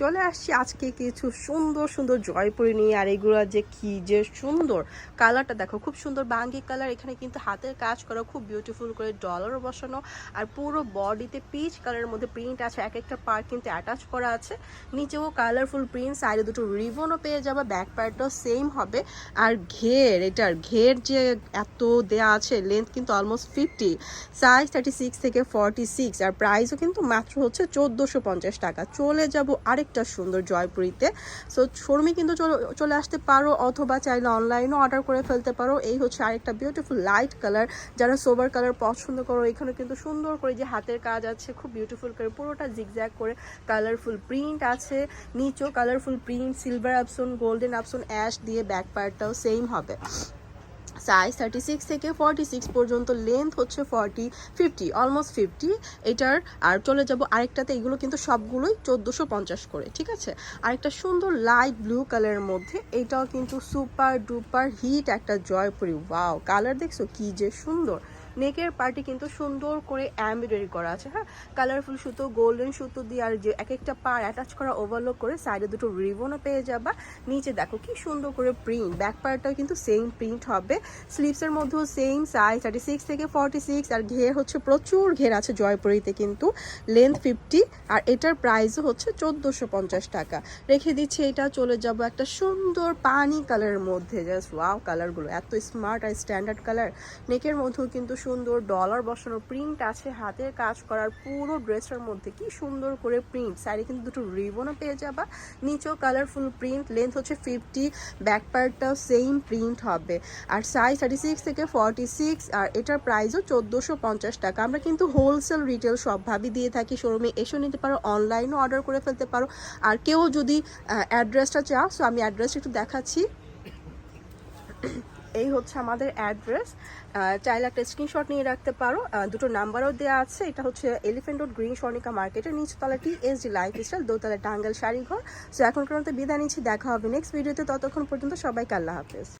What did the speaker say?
চলে আসছি আজকে কিছু সুন্দর সুন্দর জয়পুরি নিয়ে, আর এগুলো যে কি যে সুন্দর কালারটা দেখো, খুব সুন্দর বাঙ্গি কালার, এখানে কিন্তু হাতের কাজ করা, খুব বিউটিফুল করে ডলারও বসানো, আর পুরো বডিতে পিচ কালারের মধ্যে প্রিন্ট আছে, এক একটা পার্ট কিন্তু অ্যাটাচ করা আছে, নিচেও কালারফুল প্রিন্ট সাইডে দুটো রিবনও পেয়ে যাবে ব্যাক পার্টটাও সেম হবে, আর ঘের, এটার ঘের যে এত দেয়া আছে লেন্থ কিন্তু almost fifty size thirty six থেকে ফর্টি সিক্স আর প্রাইসও কিন্তু মাত্র হচ্ছে চোদ্দোশো পঞ্চাশ টাকা, চলে যাব আরেকটা সুন্দর জয়পুরিতে। সো শোরুমে কিন্তু চলে- চলে আসতে পারো অথবা চাইলে অনলাইনও অর্ডার করে ফেলতে পারো। এই হচ্ছে আরেকটা বিউটিফুল লাইট কালার যারা সোবার কালার পছন্দ করো এখানে কিন্তু সুন্দর করে যে হাতের কাজ আছে, খুব বিউটিফুল করে পুরোটা জিগজ্যাগ করে কালারফুল প্রিন্ট আছে। নিচেও colourful print silver option golden option ash দিয়ে ব্যাক পার্টটাও সেম হবে। সাইজ থার্টি সিক্স থেকে ফর্টি সিক্স পর্যন্ত লেন্থ হচ্ছে ফর্টি ফিফটি অলমোস্ট ফিফটি এটার আর চলে যাব আরেকটাতে, এগুলো কিন্তু সবগুলোই চোদ্দোশো পঞ্চাশ করে, ঠিক আছে? আরেকটা সুন্দর লাইট ব্লু কালারের মধ্যে, এটাও কিন্তু সুপার ডুপার হিট একটা জয়পুরি। ওয়াও কালার দেখছ? কি যে সুন্দর! নেকের পার্টি কিন্তু সুন্দর করে এমব্রয়ডারি করা আছে হ্যাঁ? কালারফুল সুতো গোল্ডেন সুতো দিয়ে আর যে এক একটা পার অ্যাটাচ করা ওভারলোক করে সাইডে দুটো রিবনও পেয়ে যাবা। নিচে দেখো কি সুন্দর করে প্রিন্ট ব্যাক পার্টটাও কিন্তু সেম প্রিন্ট হবে। স্লিভসের মধ্যেও সেম সাইজ থার্টি সিক্স থেকে ফর্টি সিক্স আর ঘের হচ্ছে প্রচুর ঘের আছে জয়পুরিতে কিন্তু। লেন্থ ফিফটি আর এটার প্রাইসও হচ্ছে চোদ্দোশো পঞ্চাশ টাকা। রেখে দিচ্ছে, এটা চলে যাব একটা সুন্দর পানি কালারের মধ্যে। জাস্ট ওয়াও কালারগুলো এত স্মার্ট আর স্ট্যান্ডার্ড কালার নেকের মধ্যেও কিন্তু সুন্দর ডলার বসানো প্রিন্ট আছে, হাতের কাজ করার পুরো ড্রেসের মধ্যে কি সুন্দর করে প্রিন্ট সাইডে কিন্তু দুটো রিবনও পেয়ে যাবা। নিচেও কালারফুল প্রিন্ট লেন্থ হচ্ছে ফিফটি ব্যাক পার্টটাও সেম প্রিন্ট হবে। আর সাইজ থার্টি সিক্স থেকে ফর্টি সিক্স আর এটার প্রাইসও চোদ্দোশো পঞ্চাশ টাকা। আমরা কিন্তু হোলসেল রিটেল সবভাবেই দিয়ে থাকি শোরুমে এসেও নিতে পারো অনলাইনও অর্ডার করে ফেলতে পারো। আর কেউ যদি অ্যাড্রেসটা চাও সো আমি অ্যাড্রেসটা একটু দেখাচ্ছি। এই হচ্ছে আমাদের অ্যাড্রেস। চাইলে একটা স্ক্রিনশট নিয়ে রাখতে পারো। দুটো নাম্বারও দেওয়া আছে। এটা হচ্ছে এলিফেন্ট রোড গ্রিন স্বর্ণিকা মার্কেটের নিচতলাটি এস ডি লাইফ স্টাইল দোতলা টাঙ্গাল শাড়িঘর। সো এখন কোনো বিদায় নিচ্ছি। দেখা হবে নেক্সট ভিডিওতে ততক্ষণ পর্যন্ত সবাইকে আল্লাহ হাফেজ।